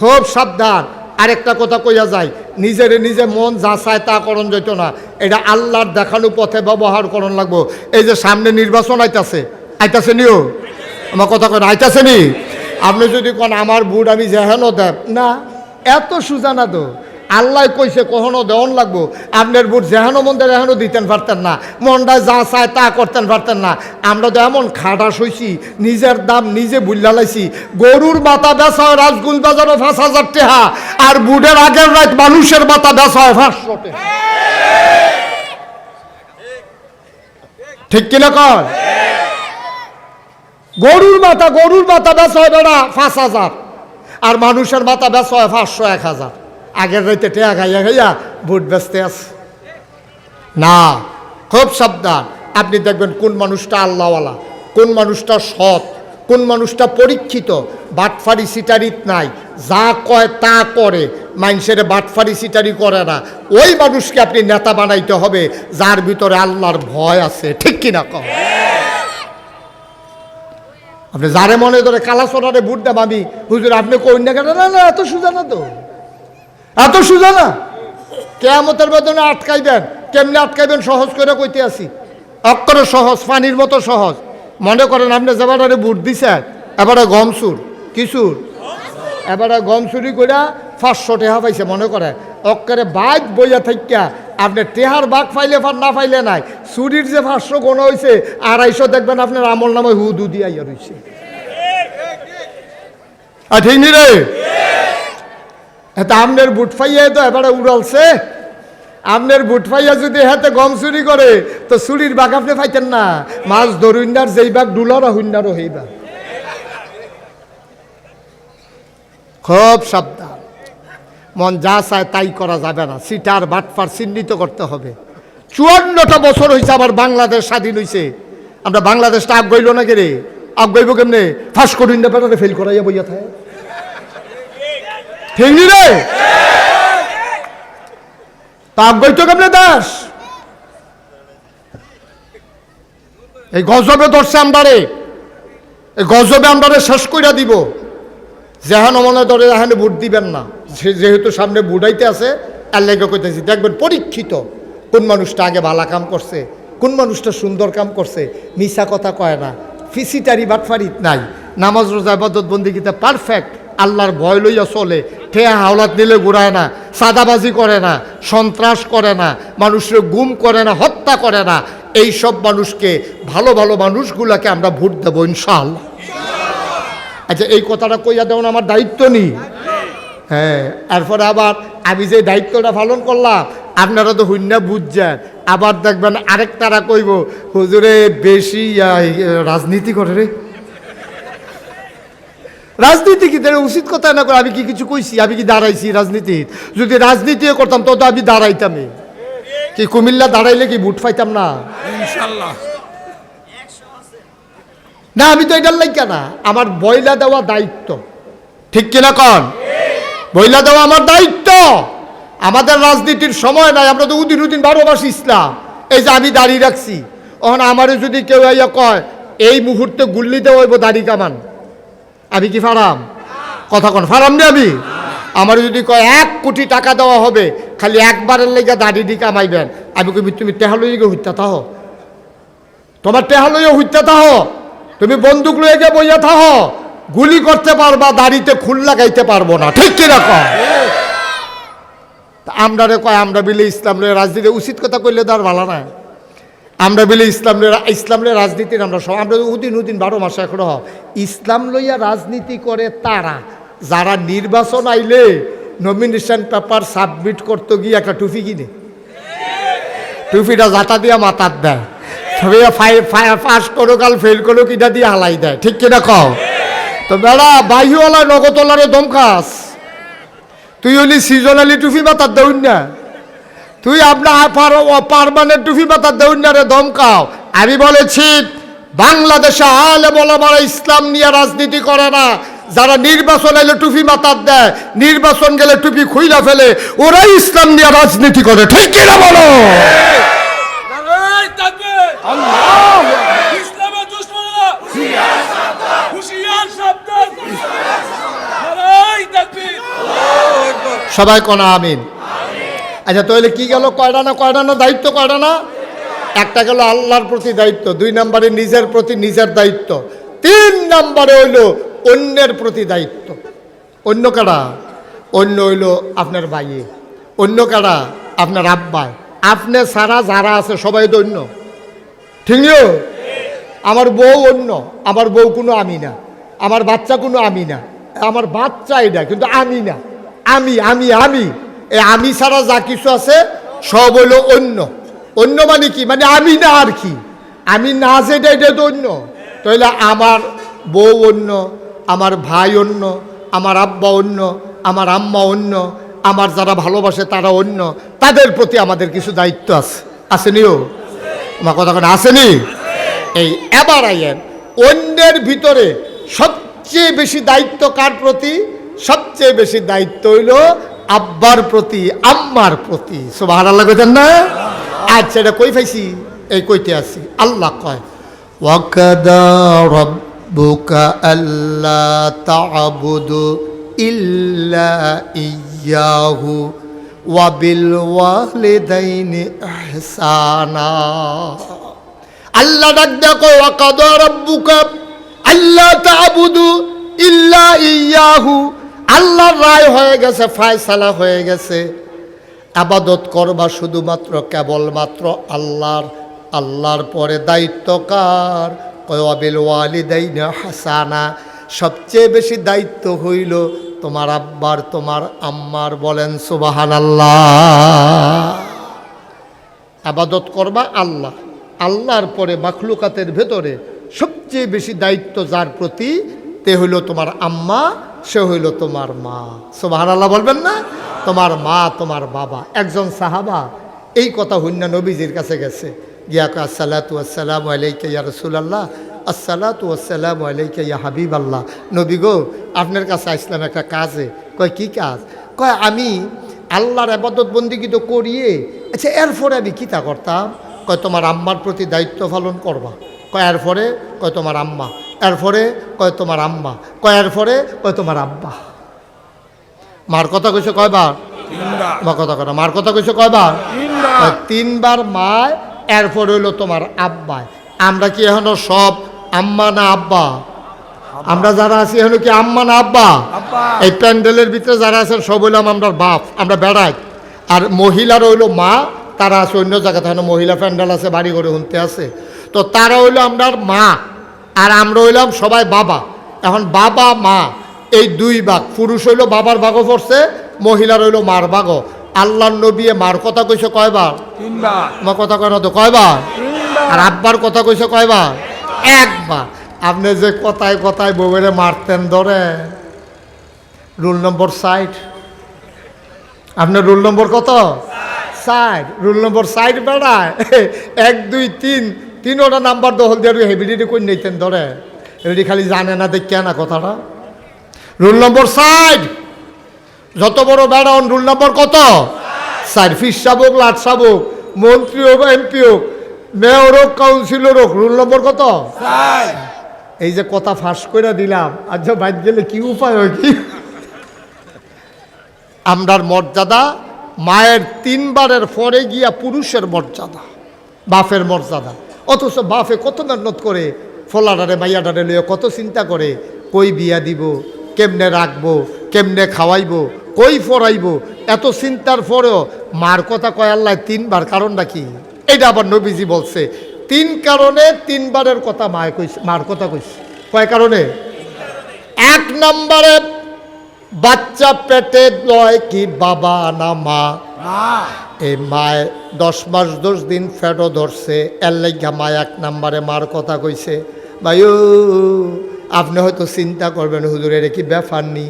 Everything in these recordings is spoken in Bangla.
খুব সাবধান। আরেকটা কথা কইয়া যায়, নিজের নিজে মন যা চায় তা করণ যেত না। এটা আল্লাহর দেখানো পথে ব্যবহার করণ লাগবো। এই যে সামনে নির্বাচন আইতাছে আইতাছে নিও? আমার কথা কেন আইতাছে নি? আপনি যদি কোন, আমার বুট আমি যেহেন দেব। না, এত সুজানা তো। আল্লাহ কইছে, কখনো দেওয়ান লাগবো? আপনার বুট যেহেন মন্দির এখনও দিতেন পারতেন না মনটা যা চায় তা করতেন পারতেন না। আমরা তো এমন খাটা সইছি নিজের দাম নিজে বুল্লা লাইছি, গরুর মাথা বেচা হয় রাজগুল বাজারও পাঁচ হাজার টেহা, আর বুটের আগের রাত মানুষের মাথা বেচা হয় পাঁচশো ঠিক কিনা কর গরুর মাথা গরুর মাথা বেচা হয় বেড়া পাঁচ হাজার, আর মানুষের মাথা বেচা হয় পাঁচশো এক হাজার। আগের রাইতে টেয়া খাইয়া খাইয়া ভোট বেচতে আছে। না, খুব সাবধান। আপনি দেখবেন কোন মানুষটা আল্লাহওয়ালা, কোন মানুষটা সৎ, কোন মানুষটা পরীক্ষিত। বাটফারি সিটারিত নাই, যা কয় তা করে, মানুষের বাটফারি সিটারি করে না। ওই মানুষকে আপনি নেতা বানাইতে হবে, যার ভিতরে আল্লাহর ভয় আছে, ঠিক কিনা কম আপনি যারে মনে ধরে কালা সোনারে বুট দেব আমি, হুজুর, আপনি কই না কেন? না, এত সুজা না তো। এত সুজা না। কেয়ামতের বেদনে আটকাইবেন কেমনে আটকাইবেন সহজ করে কইতে আসি অক্ষরে সহজ পানির মতো সহজ। মনে করেন আপনি যেবারে বুট দিছেন এবারে গম সুর কি সুর এবারে গম চুরি করে পাঁচশো টেহা পাইছে মনে করে অক্ষরে বাদ বইয়া থাকিয়া আপনি টেহার বাঘ পাইলে ফার না পাইলে নাই। চুরির যে পাঁচশো গোনা হয়েছে আড়াইশো দেখবেন আপনার আমল নামে হু দু দিয়া রয়েছে আর ঠিক নি রে? এটা আমনের বুট ফাইয়া তো এবারে উড়ালছে। আমনের বুট ফাইয়া যদি হাতে গম চুরি করে, তো চুরির বাঘ আপনি পাইতেন না। মাছ ধরুন্ডার যেই বাঘ ডুলারও হুন্ডারও সেই খুব সাবধান। মন যা চায় তাই করা যাবে না। সিটার বাটফার চিহ্নিত করতে হবে। চুয়ান্নটা বছর হয়েছে আবার বাংলাদেশ স্বাধীন হয়েছে আমরা বাংলাদেশটা আগ গইল না কে রে? আগ গইব কেমনে? ফার্স্ট করিন ফেল করাইয়া বইয়া থাকে ঠিক নি রে তা আগ গইতো কেমনে দাস? এই গজবে ধরছে আমদারে এই গজবে আমদারে শেষ কইরা দিব। যেহান মনে ধরে এখানে ভোট দিবেন না। যেহেতু সামনে বুড়াইতে আছে আর লেগে কইতেছি, দেখবেন পরীক্ষিত কোন মানুষটা আগে ভালা কাম করছে, কোন মানুষটা সুন্দর কাম করছে মিশা কথা কয় না। ফিসিটারি বাটফারিত নাই। নামাজ, রোজা ইবাদত বন্দিগিতে পারফেক্ট আল্লাহর ভয় লইয়া চলে। ঠেয়া হাওলাত নিলে ঘুরায় না সাদাবাজি করে না, সন্ত্রাস করে না, মানুষের গুম করে না, হত্যা করে না এই সব মানুষকে, ভালো ভালো মানুষগুলাকে আমরা ভোট দেবো ইনশাআল্লাহ। আচ্ছা এই কথাটা কইয়া দেওয়ান আমার দায়িত্ব নেই হ্যাঁ এরপরে আবার আমি যে দায়িত্বটা পালন করলাম, আপনারা তো হুন্যা বুঝছেন। আবার দেখবেন আরেক তারা কইব, হুজুরে, বেশি রাজনীতি করে রে। রাজনীতি কি? তাহলে উচিত কথা না করে আমি কি কিছু কইছি? আমি কি দাঁড়াইছি রাজনীতি যদি রাজনীতিও করতাম তো তো আমি দাঁড়াইতামই। কি কুমিল্লা দাঁড়াইলে কি বুট পাইতাম না? ইনশাল্লাহ। না আমি তো এটার লাইকা না। আমার বইলা দেওয়া দায়িত্ব। ঠিক কিনা কন? বইলা দেওয়া আমার দায়িত্ব। আমাদের রাজনীতির সময় নাই আমরা তো উদিন উদিন বারো মাস ইসলাম। এই যে আমি দাঁড়িয়ে রাখছি। ওখানে আমারও যদি কেউ কয় এই মুহূর্তে গুল্লি দেওয়া হইব দাড়ি কামান। আমি কি ফারাম? কথা কন, ফারাম নি আমি? আমার যদি কয় এক কোটি টাকা দেওয়া হবে, খালি একবারের লেগে দাড়ি দি কামাইবেন আমি কবি তুমি টেহা লইগে হইতা তাহ তোমার টেহা লইয়া হইতা তাহ তুমি বন্দুক লইয়া গিয়ে বইয়া থাহ। গুলি করতে পারবা, দাড়িতে খুল লাগাইতে পারব না। ঠিক কীরকম আমরা রে কয়, আমরা বিলে ইসলাম রে রাজনীতি উচিত কথা কইলে তো আর ভালো না। আমরা বলি ইসলাম রে ইসলাম রে রাজনীতির আমরা সব আমরা উদিন উদিন বারো মাসে এখন ইসলাম লইয়া রাজনীতি করে তারা। যারা নির্বাচন আইলে নমিনেশন পেপার সাবমিট করতে গিয়ে একটা টুপি কিনে। টুপিটা জাতা দিয়া মাথার দেয়। সবাই পাস করো কাল ফেল করো কিটা দিয়ে হালাই দেয়। ঠিক কিনা কও? তো বেড়া বাহিওয়ালা নগদলারে দম খাস। তুই হলি সিজনালি টুপি মাথার দেউন না। তুই আপনার পারমানেন্ট টুপি মাথার দেউন না রে দম খাও আমি বলেছি বাংলাদেশে আলে বলা মারা ইসলাম নিয়ে রাজনীতি করে না। যারা নির্বাচন এলে টুপি মাতার দেয় নির্বাচন গেলে টুপি খুইলা ফেলে ওরাই ইসলাম নিয়ে রাজনীতি করে। ঠিক কিনা বলো? সবাই কনা আমিন। আচ্ছা তাহলে কি গেল? কয়টা না কয়টা না? দায়িত্ব কয়টা না? একটা গেল আল্লাহর প্রতি দায়িত্ব, দুই নম্বরে নিজের প্রতি নিজের দায়িত্ব, তিন নম্বরে হইল অন্যের প্রতি দায়িত্ব। অন্য কারা? অন্য হইল আপনার ভাইয়ে অন্য কারা? আপনার আব্বায় আপনি সারা যারা আছে, সবাই তো অন্য। ঠিক আমার বউ অন্য, আমার বউ কোনো আমি না। আমার বাচ্চা কোনো আমি না। আমার বাচ্চা এটা, কিন্তু আমি না। আমি আমি আমি। এই আমি ছাড়া যা কিছু আছে, সব হলো অন্য। অন্য মানে কি? মানে আমি না আর কি? আমি না যেটা এটা তো অন্য। তাহলে আমার বউ অন্য, আমার ভাই অন্য, আমার আব্বা অন্য, আমার আম্মা অন্য, আমার যারা ভালোবাসে তারা অন্য। তাদের প্রতি আমাদের কিছু দায়িত্ব আছে। আসেনিও আমার কথা কোনো আসেনি এই এবার আইয়েন, অন্যের ভিতরে সবচেয়ে বেশি দায়িত্ব কার প্রতি? সবচেয়ে বেশি দায়িত্ব হইল আব্বার প্রতি, আম্মার প্রতি। সুবাহ আল্লাহ কইতেন না? আচ্ছা এটা কই পাইছি? এই কইতে আছি আল্লাহ কয় ইল্লা ইয়াহু ওয়ালিদাইনি ইহসানা। আল্লাহ আল্লাহ তা'বুদু ইল্লা ইয়াহু আল্লাহর রায় হয়ে গেছে, ফায়সালা হয়ে গেছে। আবাদত করবা শুধুমাত্র কেবলমাত্র আল্লাহর আল্লাহর পরে দায়িত্ব কার? কয়াবিল ওয়ালিদাইনা হাসানা। সবচেয়ে বেশি দায়িত্ব হইল তোমার আব্বার, তোমার আম্মার বলেন সুবাহান আল্লাহ আবাদত করবা আল্লাহ, আল্লাহর পরে মাখলুকাতের ভেতরে সবচেয়ে বেশি দায়িত্ব যার প্রতি, তে হইল তোমার আম্মা সে হইল তোমার মা। সোবাহান আল্লাহ বলবেন না? তোমার মা, তোমার বাবা। একজন সাহাবা। এই কথা হইনা নবীজির কাছে গেছে। গিয়া আসসালাতু আসসালাম আলাইকা ইয়া রসুলাল্লাহ। আসসালাতু আসসালাম আলাইকা ইয়া হাবিব আল্লাহ নবী গো, আপনার কাছে আসলাম একটা কাজে। কয়, কি কাজ? কয়, আমি আল্লাহর আবাদত বন্দিগি তো করিয়ে আচ্ছা এরপরে আমি কী কিতা করতাম? কয়, তোমার আম্মার প্রতি দায়িত্ব পালন করবা। কয়, এরপরে? কয়, তোমার আম্মা। এরপরে কয় তোমার আম্মা কয় এরপরে কয় তোমার আব্বা। মার কথা কইছে কয়বার? তিনবার। মা কথা কথা মার কথা কইছে কয়বার? তিনবার। কয় মায় এরপরে হইল তোমার আব্বায়। আমরা কি এখনও সব আম্মা না আব্বা? আমরা যারা আছি এখনও কি আম্মা না আব্বা? আব্বা। এই প্যান্ডেলের ভিতরে যারা আছেন সব হইলাম আমরা বাপ আমরা বেড়াই। আর মহিলার হইল মা তারা আছে অন্য জায়গাতে। এখন মহিলা প্যান্ডেল আছে বাড়ি করে শুনতে আছে। তো তারা হইল আমরা মা। আর আমরা হইলাম সবাই বাবা। এখন বাবা মা এই দুই ভাগ। পুরুষ হইল বাবার ভাগও পড়ছে মহিলার হইল মার ভাগও। আল্লাহ নবিয়ে মার কথা কইছে কয়বার? তিনবার। আমার কথা কয় না তো কয়বার? আর আব্বার কথা কইছে কয়বার? একবার। আপনি যে কথায় কথায় বউয়েরে মারতেন ধরে। রুল নম্বর সাইড আপনার রুল নম্বর কত? সাইড রুল নম্বর সাইড বেড়ায়। এক দুই তিন। তিনোটা নাম্বার দখল দিয়ে হেভিডিটি করে নিতেন ধরে? এটি খালি জানে না দেখে না কথাটা। রুল নম্বর সাইড যত বড় বেড়ান রুল নম্বর কত? সাইড ফিস সাবক লাট সাবক মন্ত্রী হোক এমপি হোক মেয়র হোক কাউন্সিলর হোক রুল নম্বর কত? এই যে কথা ফাঁস করে দিলাম আচ্ছা বাইর গেলে কি উপায় হয় কি? আমরার মর্যাদা মায়ের তিনবারের পরে গিয়া পুরুষের মর্যাদা বাপের মর্যাদা। অথচ বাপে কত মেহনত করে, ফলাডারে, মাইয়াডারে লইয়া কত চিন্তা করে, কই বিয়া দিব, কেমনে রাখব, কেমনে খাওয়াইব, কই ফরাইবো, এত চিন্তার পরেও মার কথা কয় আল্লাহ, তিনবার কারণটা কি? এটা আবার নবীজি বলছে, তিন কারণে তিনবারের কথা মায় কইছে, মার কথা কইছে। কয় কারণে? এক নম্বরে বাচ্চা পেটে লয় কি বাবা না মা? এই মায় দশ মাস দশ দিন ফেটও ধরছে এর লাইগা মা এক নাম্বারে মার কথা কইছে ভাইও আপনি হয়তো চিন্তা করবেন হুজুর এটা কি ব্যাপার নি?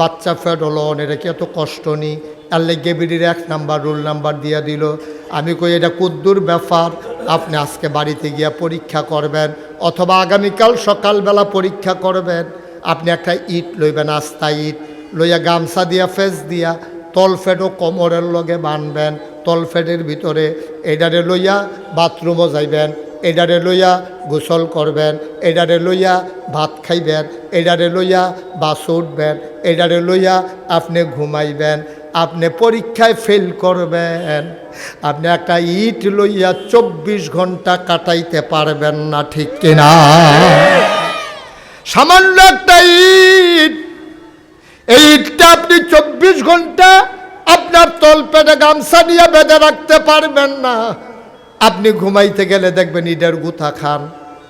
বাচ্চা ফেট হলো এটা কি এত কষ্ট নি? এর লাইগে বিডির এক নাম্বার রুল নাম্বার দিয়া দিল। আমি কই এটা কুদ্দুর ব্যাপার আপনি আজকে বাড়িতে গিয়া পরীক্ষা করবেন অথবা আগামীকাল সকালবেলা পরীক্ষা করবেন। আপনি একটা ইট লইবেন আস্তা ইট লইয়া গামছা দিয়া, ফেস দিয়া তলফেটও কোমরের লগে বানবেন। তলফেটের ভিতরে এডারে লইয়া বাথরুমও যাইবেন, এডারে লইয়া গোসল করবেন, এডারে লইয়া ভাত খাইবেন, এডারে লইয়া বাস উঠবেন, এডারে লইয়া আপনি ঘুমাইবেন, আপনি পরীক্ষায় ফেল করবেন। আপনি একটা ইট লইয়া চব্বিশ ঘণ্টা কাটাইতে পারবেন না, ঠিক কিনা? সামান্য একটা ইট এই আপনি চব্বিশ ঘণ্টা আপনার তলপেটে গামছা নিয়ে বেঁধে রাখতে পারবেন না। আপনি ঘুমাইতে গেলে দেখবেন ইডের গুথা খান।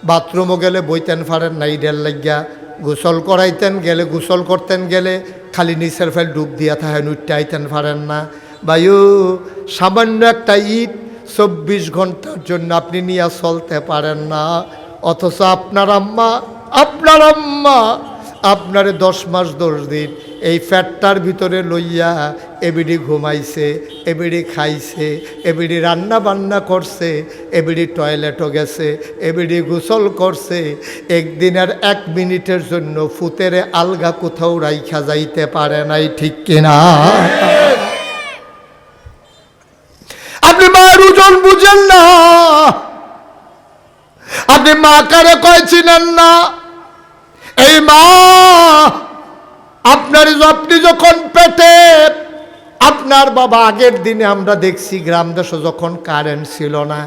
বাথরুমও গেলে বইতেন পারেন না ইডের লাগিয়া। গোসল করাইতেন গেলে, গোসল করতেন গেলে খালি নিচের ফেল ডুব দিয়া থাকেন উঠতে আইতেন পারেন না। বায়ু সামান্য একটা ইট চব্বিশ ঘণ্টার জন্য আপনি নিয়ে চলতে পারেন না। অথচ আপনার আম্মা আপনার আম্মা, আপনারে দশ মাস দশ দিন এই ফ্যাটটার ভিতরে লইয়া এবিডি ঘুমাইছে, এবিডি খাইছে, এবিডি রান্না বান্না করছে, এবিডি টয়লেটও গেছে, এবিডি গোসল করছে। একদিনের এক মিনিটের জন্য ফুতেরে আলগা কোথাও রাইখা যাইতে পারে নাই, ঠিক কিনা? আপনি মার ওজন বুঝেন না। আপনি মা কারে কয়েছিলেন না? এই মা আপনার আপনি যখন পেটে, আপনার বাবা আগের দিনে আমরা দেখছি গ্রাম যখন কারেন্ট ছিল না